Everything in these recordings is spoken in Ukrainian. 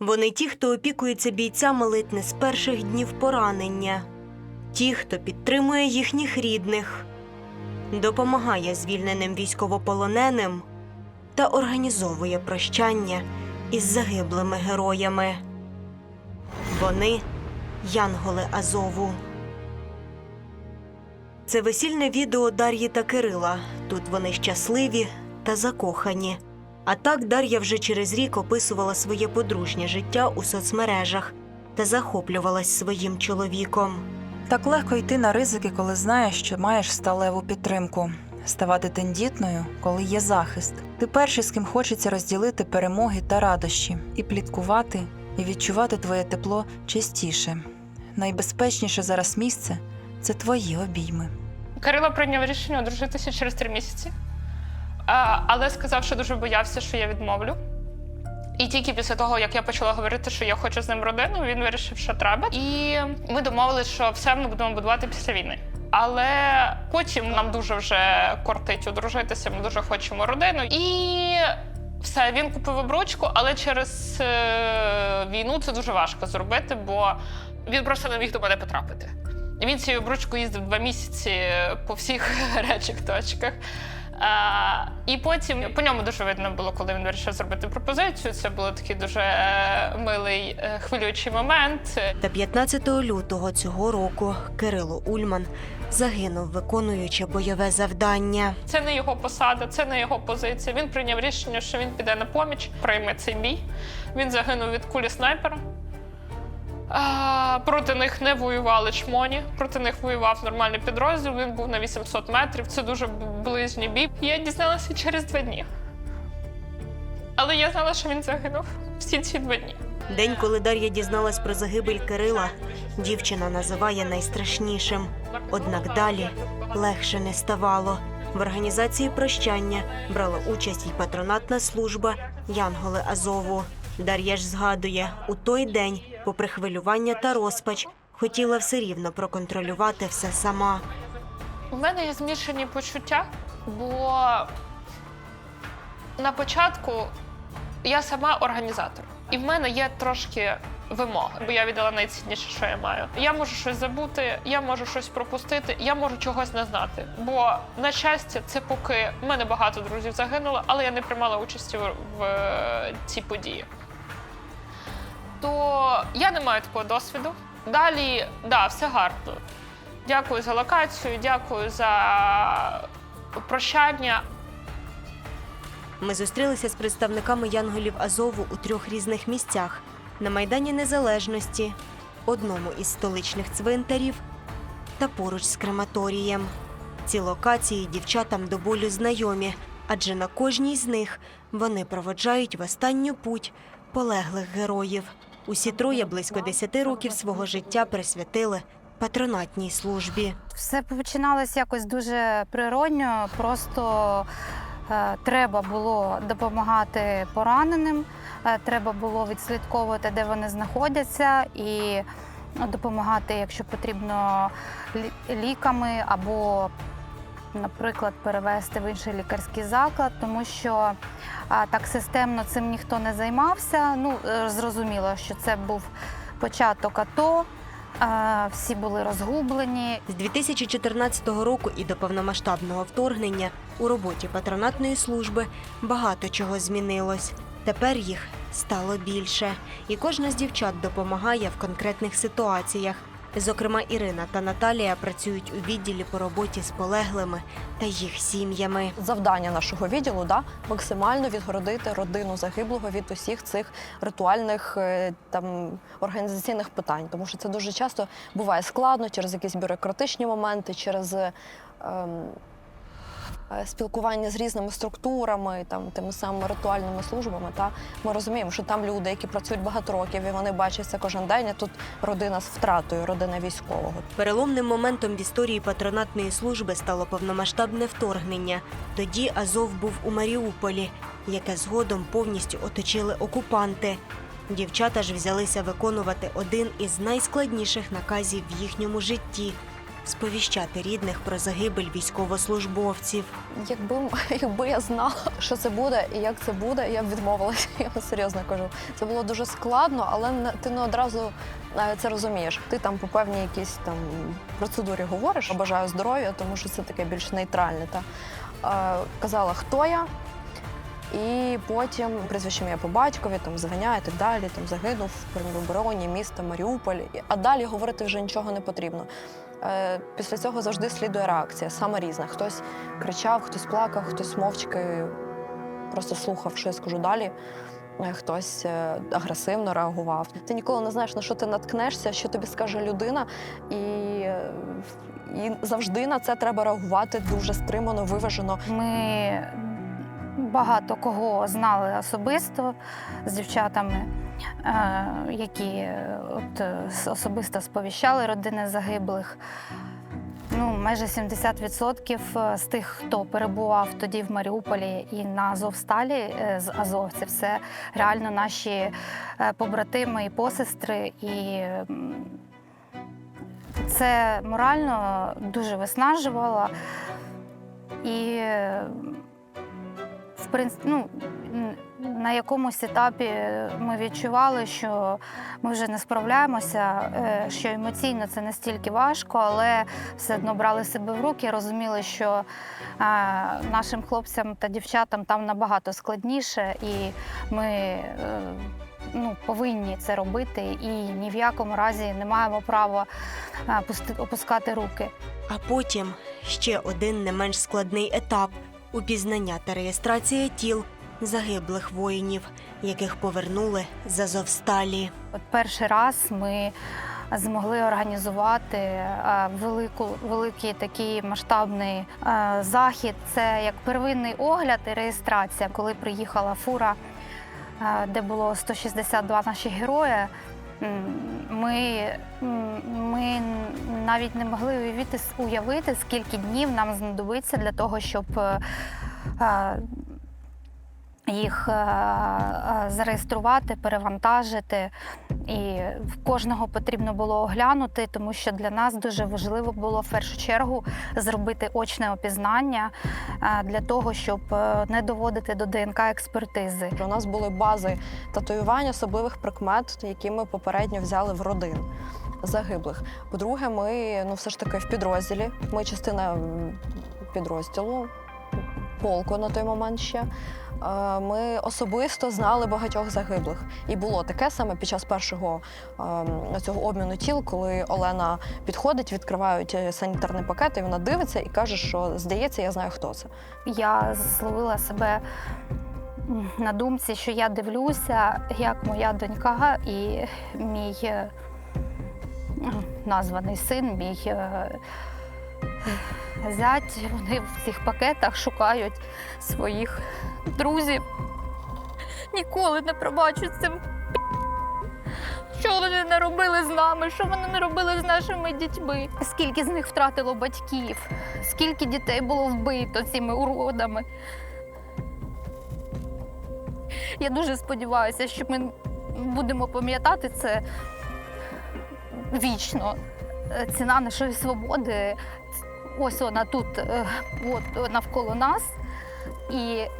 Вони ті, хто опікується бійцями ледь не з перших днів поранення, ті, хто підтримує їхніх рідних, допомагає звільненим військовополоненим та організовує прощання із загиблими героями. Вони Янголи Азову. Це весільне відео Дар'ї та Кирила. Тут вони щасливі та закохані. А так Дар'я вже через рік описувала своє подружнє життя у соцмережах та захоплювалась своїм чоловіком. Так легко йти на ризики, коли знаєш, що маєш сталеву підтримку. Ставати тендітною, коли є захист. Ти перший, з ким хочеться розділити перемоги та радощі, і пліткувати, і відчувати твоє тепло частіше. Найбезпечніше зараз місце це твої обійми. Кирило прийняв рішення одружитися через три місяці, але сказав, що дуже боявся, що я відмовлю. І тільки після того, як я почала говорити, що я хочу з ним родину, він вирішив, що треба. І ми домовилися, що все ми будемо будувати після війни. Але потім нам дуже вже кортить одружитися, ми дуже хочемо родину. І все, він купив обручку, але через е, війну це дуже важко зробити, бо він просто не міг до мене потрапити. Він цією обручкою їздив два місяці по всіх гарячих точках. А, і потім по ньому дуже видно було, коли він вирішив зробити пропозицію. Це був такий дуже е, милий е, хвилюючий момент. Та 15 лютого цього року Кирило Ульман загинув, виконуючи бойове завдання. Це не його посада, це не його позиція. Він прийняв рішення, що він піде на поміч, прийме цей бій. Він загинув від кулі снайпера. А, проти них не воювали чмоні, проти них воював нормальний підрозділ. Він був на 800 метрів. Це дуже ближній бій. Я дізналася через два дні. Але я знала, що він загинув всі ці два дні. День, коли Дар'я дізналась про загибель Кирила, дівчина називає найстрашнішим. Однак далі легше не ставало. В організації прощання брала участь і патронатна служба Янголи Азову. Дар'я ж згадує, у той день, попри хвилювання та розпач, хотіла все рівно проконтролювати все сама. У мене є змішані почуття, бо на початку я сама організатор, і в мене є трошки вимоги, бо я віддала найцінніше, що я маю. Я можу щось забути, я можу щось пропустити, я можу чогось не знати. Бо на щастя, це поки в мене багато друзів загинуло, але я не приймала участі в, в е, цій події. То я не маю такого досвіду. Далі, да, все гарно. Дякую за локацію, дякую за прощання. Ми зустрілися з представниками Янголів Азову у трьох різних місцях: на Майдані Незалежності, одному із столичних цвинтарів та поруч з крематорієм. Ці локації дівчатам до болю знайомі, адже на кожній з них вони проводжають в останню путь полеглих героїв. Усі троє близько 10 років свого життя присвятили патронатній службі. Все починалося якось дуже природньо. Просто е, треба було допомагати пораненим, е, треба було відслідковувати, де вони знаходяться, і ну, допомагати, якщо потрібно, ліками або, наприклад, перевести в інший лікарський заклад, тому що так системно цим ніхто не займався. Ну, е, зрозуміло, що це був початок АТО. Всі були розгублені, З 2014 року і до повномасштабного вторгнення у роботі патронатної служби багато чого змінилось. Тепер їх стало більше, і кожна з дівчат допомагає в конкретних ситуаціях. Зокрема, Ірина та Наталія працюють у відділі по роботі з полеглими та їх сім'ями. завдання нашого відділу да, максимально відгородити родину загиблого від усіх цих ритуальних е, там організаційних питань, тому що це дуже часто буває складно через якісь бюрократичні моменти, через. Ем, Спілкування з різними структурами, там тими самими ритуальними службами, та ми розуміємо, що там люди, які працюють багато років, і вони бачать це кожен день. а Тут родина з втратою, родина військового. Переломним моментом в історії патронатної служби стало повномасштабне вторгнення. Тоді Азов був у Маріуполі, яке згодом повністю оточили окупанти. Дівчата ж взялися виконувати один із найскладніших наказів в їхньому житті сповіщати рідних про загибель військовослужбовців. Якби, якби я знала, що це буде і як це буде, я б відмовилася. Я серйозно кажу. Це було дуже складно, але ти не одразу е, це розумієш. Ти там по певній якійсь там процедурі говориш, бажаю здоров'я, тому що це таке більш нейтральне. Та е, казала, хто я. І потім прізвище ім'я по батькові, там звання і так далі. Там загинув в обороні міста Маріуполь. А далі говорити вже нічого не потрібно. Е, Після цього завжди слідує реакція, саме різна. Хтось кричав, хтось плакав, хтось мовчки просто слухав, що я скажу далі. Е, Хтось е, агресивно реагував. Ти ніколи не знаєш, на що ти наткнешся, що тобі скаже людина, і, і завжди на це треба реагувати дуже стримано, виважено. Ми багато кого знали особисто з дівчатами, які е, от, е, особисто сповіщали родини загиблих. Ну, майже 70% з тих, хто перебував тоді в Маріуполі і на Азовсталі е, з азовців, це реально наші е, побратими і посестри. І це морально дуже виснажувало. І е, в принципі, ну, на якомусь етапі ми відчували, що ми вже не справляємося, е, що емоційно це настільки важко, але все одно брали себе в руки, розуміли, що е, нашим хлопцям та дівчатам там набагато складніше, і ми е, ну, повинні це робити, і ні в якому разі не маємо права опускати руки. А потім ще один не менш складний етап упізнання та реєстрація тіл загиблих воїнів, яких повернули з Азовсталі. От перший раз ми змогли організувати е, велику, великий такий масштабний е, захід. Це як первинний огляд і реєстрація, коли приїхала фура, е, де було 162 наші герої. Ми, ми навіть не могли уявити, уявити, скільки днів нам знадобиться для того, щоб їх е, е, зареєструвати, перевантажити. І в кожного потрібно було оглянути, тому що для нас дуже важливо було в першу чергу зробити очне опізнання е, для того, щоб не доводити до ДНК експертизи. У нас були бази татуювань особливих прикмет, які ми попередньо взяли в родин загиблих. По-друге, ми ну все ж таки в підрозділі. Ми частина підрозділу полку на той момент ще. Ми особисто знали багатьох загиблих. І було таке саме під час першого ем, цього обміну тіл, коли Олена підходить, відкривають е, санітарний пакет, і вона дивиться і каже, що здається, я знаю, хто це. Я зловила себе на думці, що я дивлюся, як моя донька і мій е, названий син, мій е, зять, вони в цих пакетах шукають своїх друзів. Ніколи не пробачу цим. Що вони не робили з нами, що вони не робили з нашими дітьми? Скільки з них втратило батьків, скільки дітей було вбито цими уродами. Я дуже сподіваюся, що ми будемо пам'ятати це вічно. Ціна нашої свободи, ось вона тут, е, от навколо нас. І е,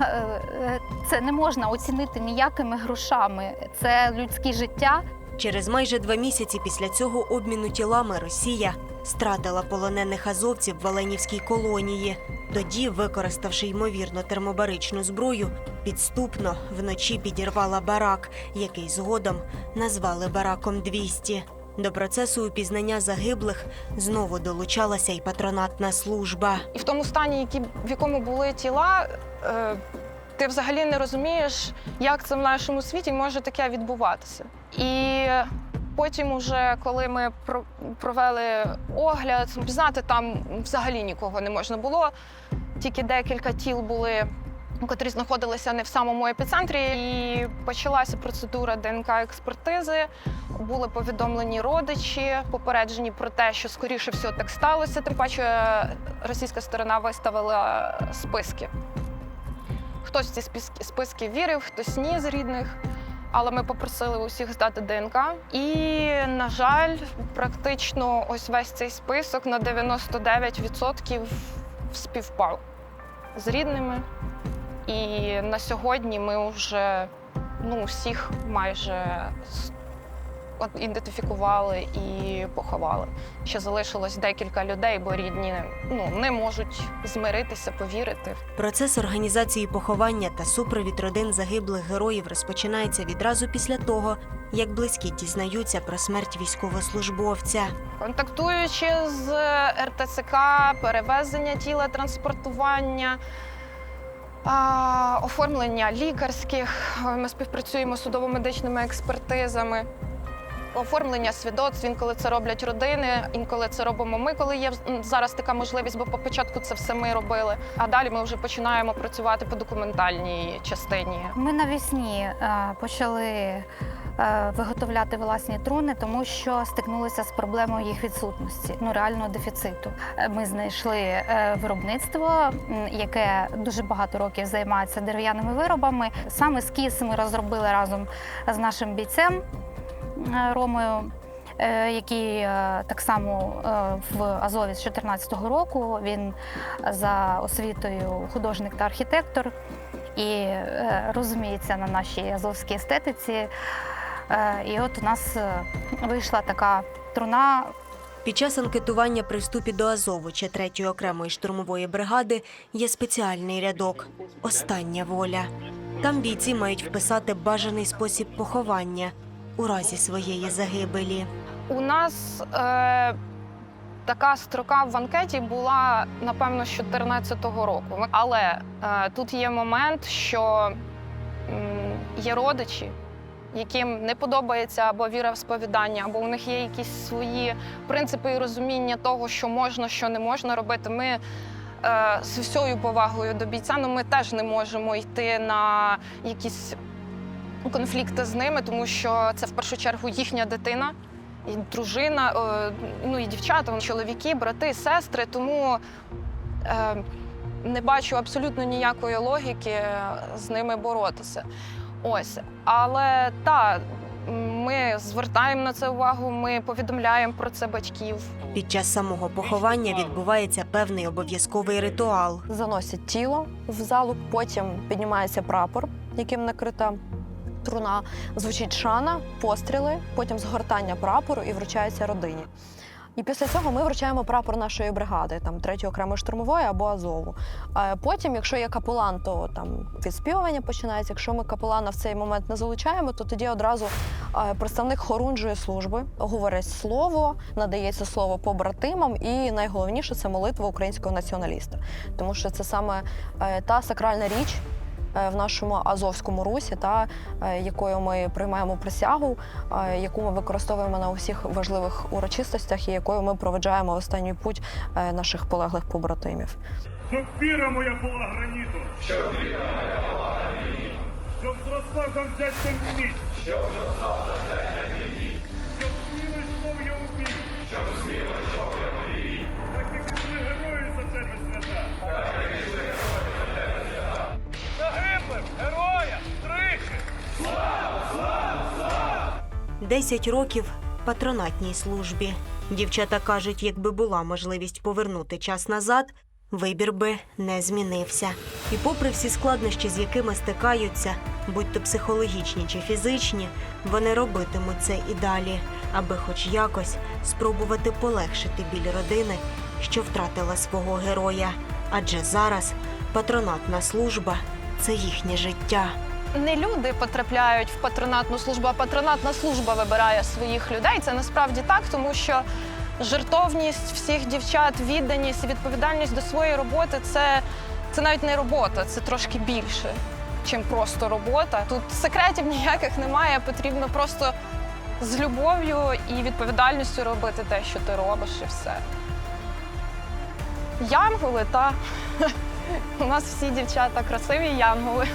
е, це не можна оцінити ніякими грошами. Це людське життя, Через майже два місяці після цього обміну тілами Росія стратила полонених азовців в Оленівській колонії. Тоді, використавши ймовірно термобаричну зброю, підступно вночі підірвала барак, який згодом назвали бараком 200. До процесу упізнання загиблих знову долучалася й патронатна служба. І в тому стані, які, в якому були тіла, е, ти взагалі не розумієш, як це в нашому світі може таке відбуватися. І потім, уже, коли ми про- провели огляд, пізнати там взагалі нікого не можна було. Тільки декілька тіл були, котрі знаходилися не в самому епіцентрі. І почалася процедура ДНК-експертизи. Були повідомлені родичі, попереджені про те, що скоріше всього так сталося. Тим паче російська сторона виставила списки. Хтось в ці списки, вірив, хтось ні з рідних. але ми попросили усіх здати ДНК. І, на жаль, практично ось весь цей список на 99% співпав з рідними. І на сьогодні ми вже ну, всіх майже ідентифікували і поховали. Ще залишилось декілька людей, бо рідні ну, не можуть змиритися, повірити. Процес організації поховання та супровід родин загиблих героїв розпочинається відразу після того, як близькі дізнаються про смерть військовослужбовця. Контактуючи з РТЦК, перевезення тіла, транспортування, а, оформлення лікарських, ми співпрацюємо з судово-медичними експертизами. Оформлення свідоцтв, інколи це роблять родини, інколи це робимо ми, коли є зараз така можливість, бо по початку це все ми робили. А далі ми вже починаємо працювати по документальній частині. Ми навесні е, почали е, виготовляти власні труни, тому що стикнулися з проблемою їх відсутності, ну реального дефіциту. Е, Ми знайшли виробництво, яке дуже багато років займається дерев'яними виробами. Саме скіс ми розробили разом з нашим бійцем Ромою. е, Який е, так само е, в Азові з 2014 року він за освітою художник та архітектор і е, розуміється на нашій азовській естетиці. Е, і от у нас е, вийшла така труна. Під час анкетування при вступі до Азову чи 3-ї окремої штурмової бригади є спеціальний рядок Остання воля. Там бійці мають вписати бажаний спосіб поховання у разі своєї загибелі. У нас е, така строка в анкеті була напевно з 2014 року. Але е, тут є момент, що м, є родичі, яким не подобається або віра в сповідання, або у них є якісь свої принципи і розуміння того, що можна, що не можна робити. Ми е, з всією повагою до бійця, ну ми теж не можемо йти на якісь конфлікти з ними, тому що це в першу чергу їхня дитина і дружина, е, ну і дівчата, чоловіки, брати, сестри. Тому е, не бачу абсолютно ніякої логіки з ними боротися. Ось, але так, ми звертаємо на це увагу, ми повідомляємо про це батьків. Під час самого поховання відбувається певний обов'язковий ритуал. заносять тіло в залу, потім піднімається прапор, яким накрита труна, звучить шана, постріли, потім згортання прапору і вручається родині. І після цього ми вручаємо прапор нашої бригади, там третьої окремої штурмової або Азову. А потім, якщо є капелан, то там відспівування починається. Якщо ми капелана в цей момент не залучаємо, то тоді одразу представник хорунжої служби говорить слово, надається слово побратимам, і найголовніше це молитва українського націоналіста, тому що це саме е, та сакральна річ. Е, В нашому Азовському русі, та е, якою ми приймаємо присягу, е, яку ми використовуємо на усіх важливих урочистостях, і якою ми проведжаємо останній путь наших полеглих побратимів. Віра моя була граніту, Щоб віра моя була граніту, Щоб зросла завзяття міць. Щоб зросла завзяття 10 років патронатній службі. Дівчата кажуть, якби була можливість повернути час назад, вибір би не змінився. І попри всі складнощі, з якими стикаються, будь то психологічні чи фізичні, вони робитимуть це і далі, аби хоч якось спробувати полегшити біль родини, що втратила свого героя. Адже зараз патронатна служба це їхнє життя. Не люди потрапляють в патронатну службу, а патронатна служба вибирає своїх людей. Це насправді так, тому що жертовність всіх дівчат, відданість, відповідальність до своєї роботи це, це навіть не робота, це трошки більше, чим просто робота. Тут секретів ніяких немає, потрібно просто з любов'ю і відповідальністю робити те, що ти робиш, і все. Янголи, та у нас всі дівчата красиві янголи.